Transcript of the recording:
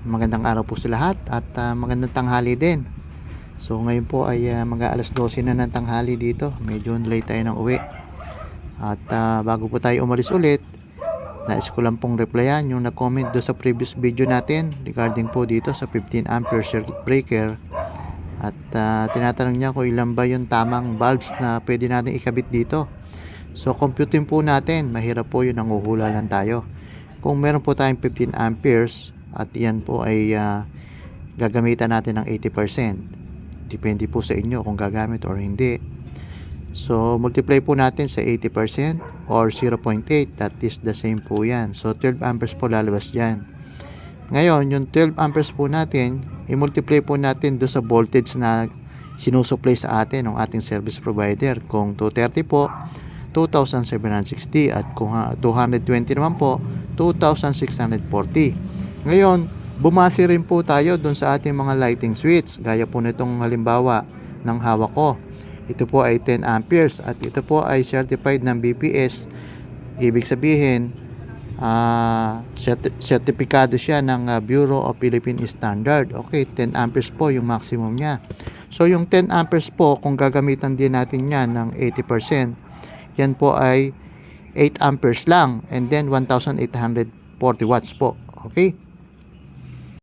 Magandang araw po sa lahat at ah, magandang tanghali din. So ngayon po ay uh, mag alas 12 na ng tanghali dito. Medyo late tayo ng uwi. At ah, bago po tayo umalis ulit, nais ko lang pong replyan yung nag-comment do sa previous video natin regarding po dito sa 15 ampere circuit breaker. At ah, tinatanong niya kung ilan ba yung tamang bulbs na pwede natin ikabit dito. So computing po natin, mahirap po yun, nanguhula lang tayo. Kung meron po tayong 15 amperes at yan po ay ah, gagamitan natin ng 80%. Depende po sa inyo kung gagamit or hindi. So multiply po natin sa 80% or 0.8 that is the same po yan. So 12 amperes po lalabas dyan. Ngayon, yung 12 amperes po natin, i-multiply po natin do sa voltage na sinusupply sa atin ng ating service provider. Kung 230 po, 2,760 at kung ah, 220 naman po, 2,640. Ngayon, bumase rin po tayo dun sa ating mga lighting switch. Gaya po nitong halimbawa ng hawak ko. Ito po ay 10 amperes at ito po ay certified ng BPS. Ibig sabihin, ah certi- sertipikado siya ng ah, Bureau of Philippine Standard. Okay, 10 amperes po yung maximum niya. So yung 10 amperes po, kung gagamitan din natin yan ng 80%, yan po ay 8 amperes lang and then 1,840 watts po. Okay?